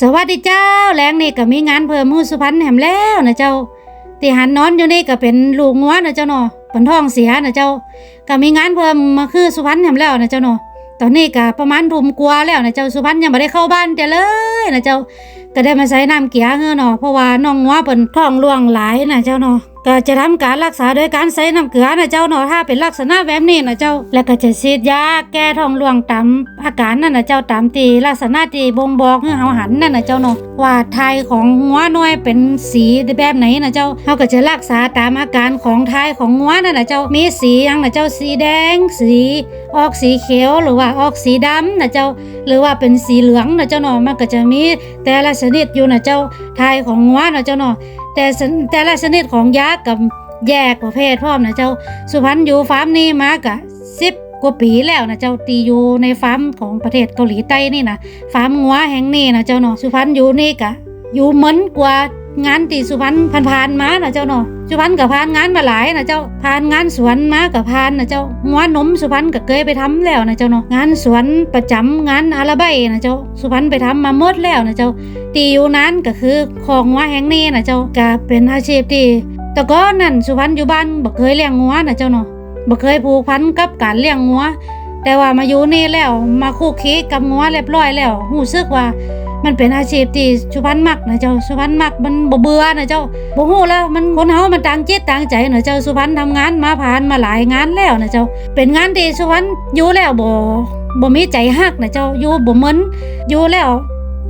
สวัสดีเจ้าแรงนี่ก็มีงานเพิ่มมือสุพรรณแหมแล้วนะเจ้าที่หันนอนอยู่นี่ก็เป็นลูกงัวนะเจ้าเนาะเป็นท้องเสียนะเจ้าก็มีงานเพิ่มมาคือสุพรรณแหมแล้วนะเจ้าเนาะตอนนี้ก็ประมาณทุ่มกว่าแล้วนะเจ้าสุพรรณยังไม่ได้เข้าบ้านเจ้าเลยนะเจ้าก็ได้มาใส่น้ำเกียเงือเนาะเพราะว่าน้องงัวเป็นท้องร่วงหลายนะเจ้าเนาะ ก็จะทำการรักษาโดยการใส่น้ำเกลือนะเจ้าเนาะถ้าเป็นลักษณะแบบนี้นะเจ้า แล้วก็จะฉีดยาแก้ท้องร่วงตามอาการนั่นนะเจ้าตามที่ลักษณะที่บ่งบอกให้เฮาหันนั่นนะเจ้าเนาะว่าทายของงัวน้อยเป็นสีแบบไหนนะเจ้าเฮาก็จะรักษาตามอาการของทายของงัวนั่นนะเจ้ามีสีหยังนะเจ้าสีแดง สีออกสีเขียวหรือว่าออกสีดำนะเจ้า หรือว่าเป็นสีเหลืองนะเจ้าเนาะมันก็จะมีแต่ละชนิดอยู่นะเจ้าทายของงัวนะเจ้าเนาะ แต่แต่ละชนิดของยากับแยกประเภทพร้อมนะเจ้าสุพรรณอยู่ฟาร์มนี้มากะสิบกว่าปีแล้วนะเจ้าตีอยู่ในฟาร์มของประเทศเกาหลีใต้นี่นะฟาร์มงัวแห่งนี้นะเจ้าเนาะสุพรรณอยู่นี่กะอยู่เหมือนกว่า งานตีสุพรรณผ่านมานะเจ้าเนาะสุพรรณกับผ่านงานมาหลายนะเจ้าผ่านงานสวนมากับผ่านนะเจ้างัวนนมสุพรรณก็เคยไปทำแล้วนะเจ้าเนาะงานสวนประจำงานอาราไบนะเจ้าสุพรรณไปทำมาหมดแล้วนะเจ้า ตีอยู่นั้นก็คือของงัวแห่งนี้นะเจ้าก็เป็นอาชีพที่แต่ก็นั่นสุพรรณอยู่บ้านบ่เคยเลี้ยงงัวนะเจ้าเนาะบ่เคยผูกพันกับการเลี้ยงงัวแต่ว่ามาอยู่นี่แล้วมาคู่คีกับงัวเรียบร้อยแล้วรู้สึกว่า มันเป็นอาชีพที่สุพรรณมักนะเจ้าสุพรรณมักมันบ่เบื่อนะเจ้าบ่ฮู้แล้วมันคนเฮามันต่างจิตต่างใจนะเจ้าสุพรรณทำงานมาผ่านมาหลายงานแล้วนะเจ้า เป็นงานที่สุพรรณอยู่แล้วบ่บ่มีใจฮักนะเจ้าอยู่บ่เหมือนอยู่แล้ว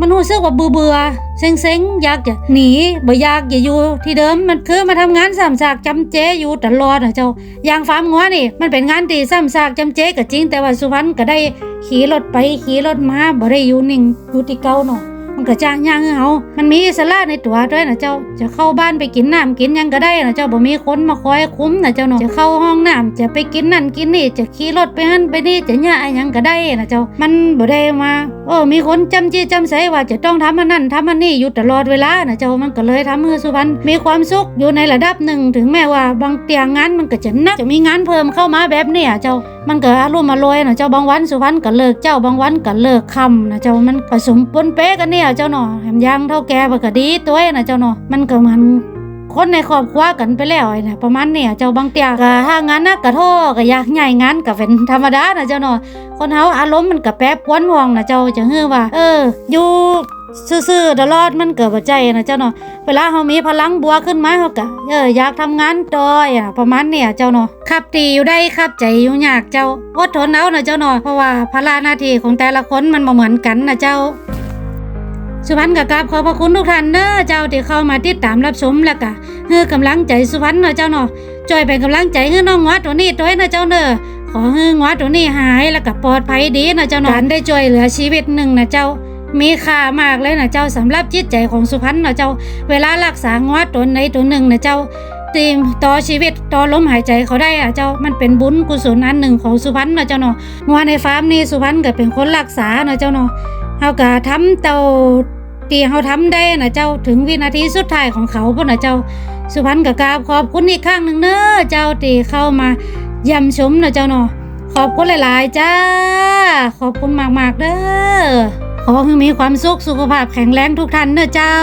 มันรู้สึกว่าเบื่อเบื่อๆเซ็งอยากจะหนีบ่อยากจะอยู่ที่เดิมมันคือมาทำงานซ้ำซากจำเจอยู่ตลอดนะเจ้าอย่างฟาร์มงัวนี่ มันเป็นงานที่ซ้ำซากจำเจก็จริงแต่ว่าสุพรรณก็ได้ ขี่รถไปขี่รถมาบ่ได้อยู่นิ่งอยู่ที่เก่าเนาะ มันก็จ้างย่างให้เฮามันมีอิสระในตัวด้วยนะเจ้า จะเข้าบ้านไปกินน้ำกินยังก็ได้นะเจ้าบ่มีคนมาคอยคุ้มนะเจ้าเนาะจะเข้าห้องน้ำจะไปกินนั่นกินนี่ จะขี่รถไปหั่นไปนี่จะย่าอะไรยังก็ได้นะเจ้า มันบ่ได้มาโอ้มีคนจำจี้จำใสว่าจะต้องทำอันนั้นทำอันนี้อยู่ตลอดเวลานะเจ้ามันก็เลยทำให้สุพรรณมีความสุขอยู่ในระดับหนึ่งถึงแม้ว่าบางเตียงงานมันก็จะนักจะมีงานเพิ่มเข้ามาแบบนี้ยเจ้ามันก็อารมณ์อร่อยนะเจ้าบางวันสุพรรณก็เลิกเจ้าบางวันก็เลิกคำนะเจ้ามันผสมปนเป๊ะกันเนี่ยเจ้าเนาะแถมยังเท่าแก่ก็ดีตัวเองนะเจ้าเนาะมันก็มันคนในครอบครัวกันไปแล้วไอ้เนี่ยประมาณเนี่ยเจ้าบางเตียก็ถ้างานนักกะโทษก็อยากใหญ่งานก็เป็นธรรมดานะเจ้าเนาะคนเฮาอารมณ์มันก็แปรปรวนห่วงนะเจ้าจะฮือว่า เออ อยู่ซื่อๆตลอดมันเกิดบ่ใจนะเจ้าเนาะเวลาเขามีพลังบัวขึ้นมาเขาก็เอออยากทำงานต่ออะประมาณเนี่ยเจ้าเนาะขับตีอยู่ได้ขับใจอยู่ยากเจ้าอดทนเอานะเจ้าเนาะเพราะว่าภาระหน้าที่ของแต่ละคนมันบ่เหมือนกันนะเจ้า สุพรรณกับกราบขอบพระคุณทุกท่านเด้อเจ้าที่เข้ามาติดตามรับชมแล้วก็เฮือกำลังใจสุพรรณเนาะเจ้าเนาะช่วยเป็นกำลังใจให้น้องงวตัวนี้ตัวนะเจ้าเด้อขอให้งวตัวนี้หายแล้วก็ปลอดภัยดีนะเจ้าเนาะการได้ช่วยเหลือชีวิตหนึ่งนะเจ้ามีค่ามากเลยนะเจ้าสำหรับจิตใจของสุพรรณนะเจ้า เวลารักษางวตัวใดตัวหนึ่งนะเจ้าตีมต่อชีวิตต่อลมหายใจเขาได้อะเจ้ามันเป็นบุญกุศลอันหนึ่งของสุพรรณนะเจ้าเนาะงวในฟาร์มนี่สุพรรณก็เป็นคนรักษานะเจ้าเนาะเฮาก็ทำเตา ที่เขาทำได้นะเจ้าถึงวินาทีสุดท้ายของเขาพุ่นนะเจ้าสุพรรณกับกาบขอบคุณอีกข้างหนึ่งเน้อเจ้าที่เข้ามาย่ำชมนะเจ้าเนาะขอบคุณหลาย ๆ จ้า ขอบคุณมาก ๆ เด้อขอให้มีความสุขสุขภาพแข็งแรงทุกท่านเนอะเจ้า